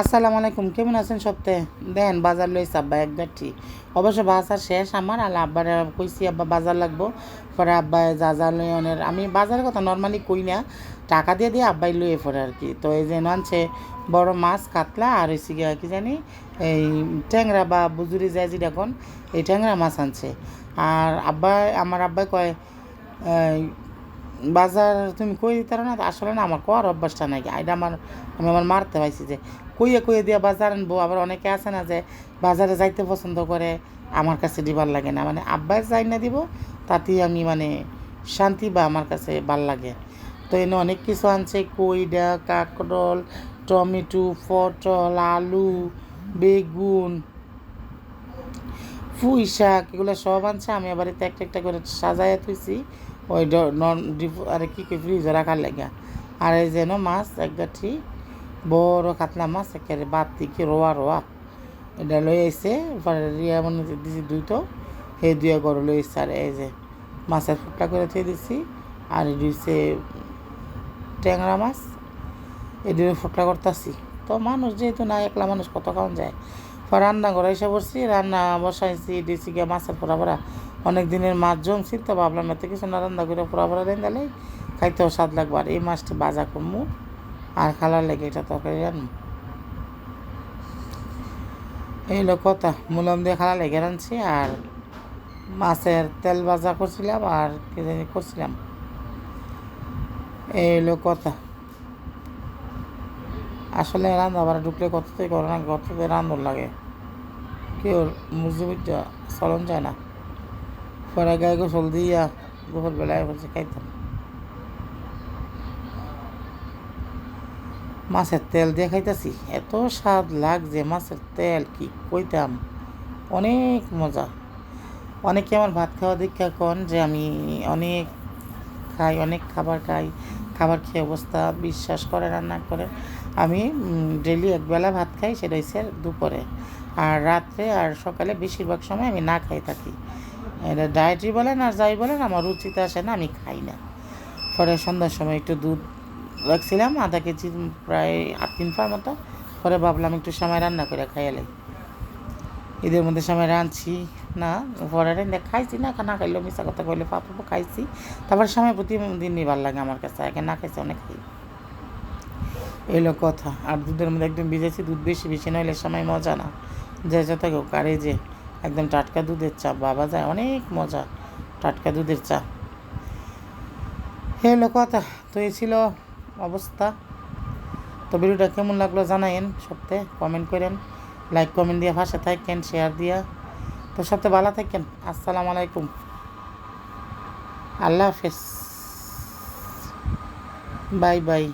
আসসালামু আলাইকুম, কেমন আছেন সপ্তাহে দেন, বাজার লইছে আব্বা, এক গাঠি। অবশ্য বাজার শেষ আমার, আর আব্বার কইছি, আব্বা বাজার লাগবো। পরে আব্বাই যা যা লই অনের আমি বাজারের কথা নর্মালি কই না। টাকা দিয়ে দিয়ে আব্বাই লইয়ে পড়ে আর কি। তো এই যে আনছে, বড় মাছ, কাতলা, আর হয়েছে গিয়া কি জানি, এই ট্যাংরা বা বুজুরি যায় যেটা এখন এই ট্যাংরা মাছ আনছে। আর আব্বাই, আমার আব্বাই কয় বাজার তুমি কই দিতে না? আসলে না, আমার কর অভ্যাসটা নাই। এটা আমার, আমি আমার মারতে পাইছি যে, কইয়ে কইয়ে দিয়ে বাজার আনব। আবার অনেকে আছে না যে, বাজারে যাইতে পছন্দ করে, আমার কাছে দিবার লাগে না। মানে আব্বাই যাই না দিব, তাতেই আমি মানে শান্তি বা আমার কাছে ভালো লাগে। তো এনে অনেক কিছু আনছে, কইডা, কাঁকরোল, টমেটো, পটল, আলু, বেগুন পুঁই শাক এগুলো সব আনছে। আমি আবার একটা একটা করে সাজাইয়া থুইছি। ওই নন ডিপ আরে কী ফ্রিজে রাখার লেগা। আর এই যেন মাছ এক গাঠি বড় কাতলা মাছ, একেবারে বাতি কি রোয়া রোয়া। এটা লই পরে রিয়া মনে দিছি দুইটো সেই দুইয়া গরু লই আইছে। আর এই যে মাছের ফুটলা করে থুয়ে দিছি, আর হচ্ছে ট্যাংরা মাছ। এটি ফুটলা করতেছি। তো মানুষ যেহেতু না একলা মানুষ কত খাওয়ান যায়। রান্না করে এসে বসছি, রান্না বসাইছি দিয়েছি গিয়ে মাছের পোড়া পোড়া। অনেক দিনের মাছ জমছি তো ভাবলাম এত কিছু না রান্না করে পোড়া পোড়া দেন দিলে খাইতেও স্বাদ লাগবে। আর এই মাছটি বাজা করমু আর খালার লেগে এটা তরকারি রান্না। এই হলো কথা, মুলাম দিয়ে খালা লেগে রানছি আর মাছের তেল ভাজা করছিলাম আর কি জানি করছিলাম। এই হলো কথা। আসলে রান্না বাড়া ঢুকলে কততেই করে না কততে রান্নার লাগে। কেউ মুজিবিটা চলন যায় না। পরে গায়ে গোসল দিয়া দুপুর বেলায় বলছে খাইতাম মাছের তেল দিয়ে খাইতেছি। এত স্বাদ লাগছে মাছের তেল, কি কইতাম? অনেক মজা। অনেকে আমার ভাত খাওয়া দীক্ষা কন যে আমি অনেক খাই, অনেক খাবার খাই, খাবার খেয়ে অবস্থা বিশ্বাস করে রান্না করে আমি ডেলি একবেলা ভাত খাই, সেটা হচ্ছে দুপুরে। আর রাত্রে আর সকালে বেশিরভাগ সময় আমি না খাই থাকি। এটা ডায়েটরি বলেন আর যাই বলেন, আমার রুচিতে আসে না, আমি খাই না। পরে সন্ধ্যার সময় একটু দুধ রাখছিলাম, আধা কেজি প্রায় আট, তিন পার মতো। পরে ভাবলাম একটু সময় রান্না করে খাইয়ালাই ঈদের মধ্যে সময় রাঁধছি না, পরে রান্না খাইছি না না খাইলেও মিশা কথা কইলে পাপা খাইছি। তারপর সময় প্রতিদিনই ভালো লাগে আমার কাছে, আগে না খাইছি অনেক খাই। এলো কথা, আর দুধের মধ্যে একদম ভিজেছি দুধ বেশি বেশি নইলে সময় মজা না। যে যত কেউ কারে যে। একদম টাটকা দুধের চা, বাবা যায়, অনেক মজা, টাটকা দুধের চা। এলো কথা তো এই ছিল অবস্থা। তো ভিডিওটা কেমন লাগল জানাইন সপ্তাহে কমেন্ট করেন। লাইক কমেন্ট দিয়ে পাশে থাকেন শেয়ার দিয়া। তো সপ্তাহে ভালো থাকেন, আসসালামু আলাইকুম। আল্লাহ হাফেজ। Bye bye.